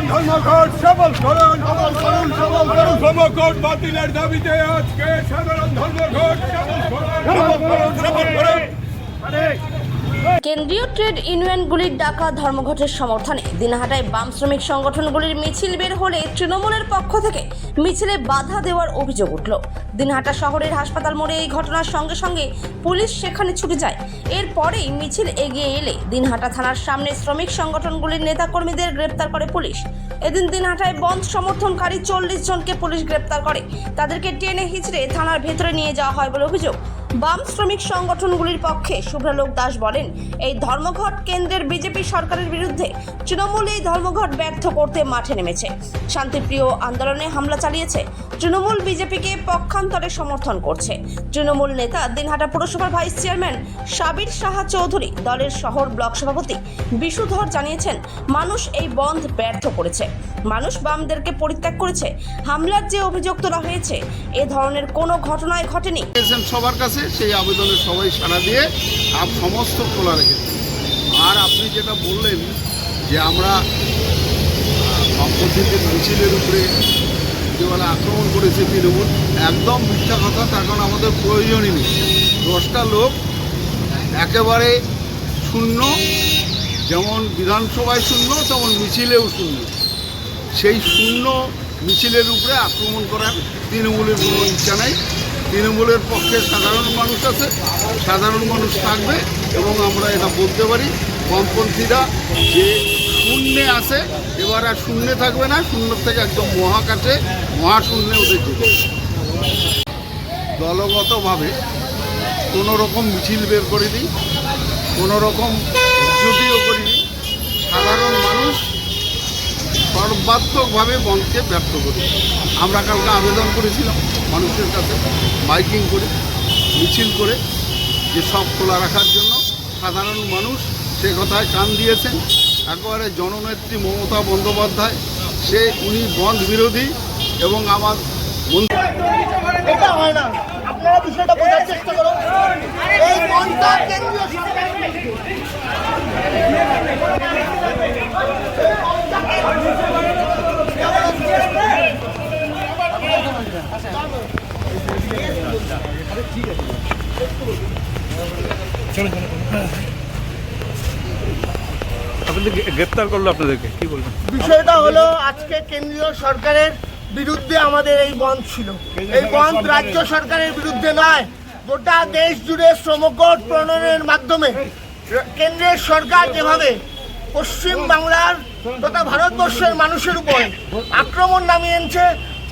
সাধারণ ধর্মঘট সবল করুন সবল করুন সবল করুন ধর্মঘট বাতিলের দাবিতে আজকে সাধারণ ধর্মঘট সবল করুন সবল করুন সবল করুন কেন্দ্রীয় ট্রেড ইউনিয়নগুলির ডাকা ধর্মঘটের সমর্থনে দিনহাটায় বাম শ্রমিক সংগঠনগুলির মিছিল বের হলে তৃণমূলের পক্ষ থেকে মিছিলে বাধা দেওয়ার অভিযোগ উঠল। দিনহাটা শহরের হাসপাতাল মোড়ে এই ঘটনার সঙ্গে সঙ্গে পুলিশ সেখানে ছুটে যায়। এরপরেই মিছিল এগিয়ে এলে দিনহাটা থানার সামনে শ্রমিক সংগঠনগুলির নেতাকর্মীদের গ্রেপ্তার করে পুলিশ। এদিন দিনহাটায় বন্ধ সমর্থনকারী চল্লিশ জনকে পুলিশ গ্রেপ্তার করে। তাদেরকে টেনে হিচড়ে থানার ভেতরে নিয়ে যাওয়া হয় বলে অভিযোগ। বাম শ্রমিক সংগঠনগুলির পক্ষে শুভ্রালোক দাস বলেন, এই ধর্মঘট কেন্দ্রের বিজেপি সরকারের বিরুদ্ধে তৃণমূল এই ধর্মঘট ব্যর্থ করতে মাঠে নেমেছে। শান্তিপ্রিয় আন্দোলনে হামলা চালিয়েছে, তৃণমূল বিজেপিকে পক্ষান্তরে সমর্থন করছে। তৃণমূল নেতা দিনহাটা পুরসভার ভাইস চেয়ারম্যান সাবির সাহা চৌধুরী দলের শহর ব্লক সভাপতি বিশুধর জানিয়েছেন, মানুষ এই বন্ধ ব্যর্থ করেছে। মানুষ বামদেরকে পরিত্যাগ করেছে। হামলার যে অভিযোগ তোলা হয়েছে, এ ধরনের কোনো ঘটনায় ঘটেনি। সবার কাছে সেই আবেদনে সবাই সাড়া দিয়ে আপ সমস্ত খোলা রেখেছে আর আপনি যেটা বললেন যে আমরা সম্পত্তিতে মিছিলের উপরে যে বলে আক্রমণ করেছে তৃণমূল, একদম মিথ্যা কথা, তার কারণ আমাদের প্রয়োজনই নেই। দশটা লোক একেবারে শূন্য, যেমন বিধানসভায় শূন্য, তেমন মিছিলেও শূন্য। সেই শূন্য মিছিলের উপরে আক্রমণ করার তৃণমূলের কোনো ইচ্ছা নাই। তৃণমূলের পক্ষে সাধারণ মানুষ আছে, সাধারণ মানুষ থাকবে এবং আমরা এটা বলতে পারি, বামপন্থীরা যে শূন্যে আছে, এবার আর শূন্যে থাকবে না শূন্য থেকে একদম মহাকাশে, মহাশূন্যে ওদের যেতে দলগতভাবে কোনো রকম মিছিল বের করে দিই কোনো রকম যদিও করিনি, সাধারণ সর্বাত্মকভাবে বনকে ব্যর্থ করি। আমরা কালকে আবেদন করেছিলাম মানুষের কাছে, বাইকিং করে, মিছিল করে, যে সব খোলা রাখার জন্য সাধারণ মানুষ সে কথায় কান দিয়েছেন। একেবারে জননেত্রী মমতা বন্দ্যোপাধ্যায়, সে উনি বন্ধ বিরোধী এবং আমার এটা আপনাদের গ্রেপ্তার করল আপনাদেরকে কি বলবেন? বিষয়টা হলো আজকে কেন্দ্রীয় সরকারের বিরুদ্ধে আমাদের এই বন্ধ ছিল। এই বন্ধ রাজ্য সরকারের বিরুদ্ধে নয় গোটা দেশ জুড়ে শ্রমকোট প্রণয়নের মাধ্যমে কেন্দ্রের সরকার যেভাবে পশ্চিম বাংলার তথা ভারতবর্ষের মানুষের উপর আক্রমণ নামিয়ে এনেছে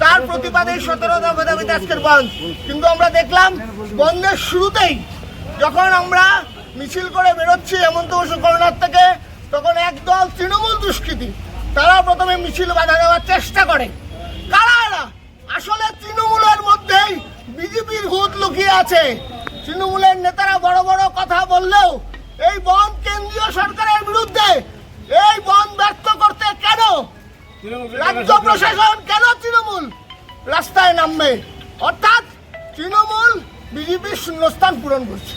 তার প্রতিবাদে সতেরো দফা দাবিতে আজকের বন্ধ। কিন্তু আমরা দেখলাম বন্ধের শুরুতেই যখন আমরা মিছিল করে বেরোচ্ছি হেমন্ত বসু করোনার থেকে তখন একদল তৃণমূল দুষ্কৃতী তারা প্রথমে মিছিল বাধা দেওয়ার চেষ্টা করে। কারা এরা? আসলে তৃণমূলের মধ্যেই বিজেপির ভূত লুকিয়ে আছে। তৃণমূলের নেতারা বড় বড় কথা বললেও এই বন কেন্দ্রীয় সরকারের বিরুদ্ধে এই বন ব্যর্থ করতে কেন? রাজ্য প্রশাসন কেন তৃণমূল রাস্তায় নামবে? অর্থাৎ তৃণমূল বিজেপির শূন্যস্থান পূরণ করছে।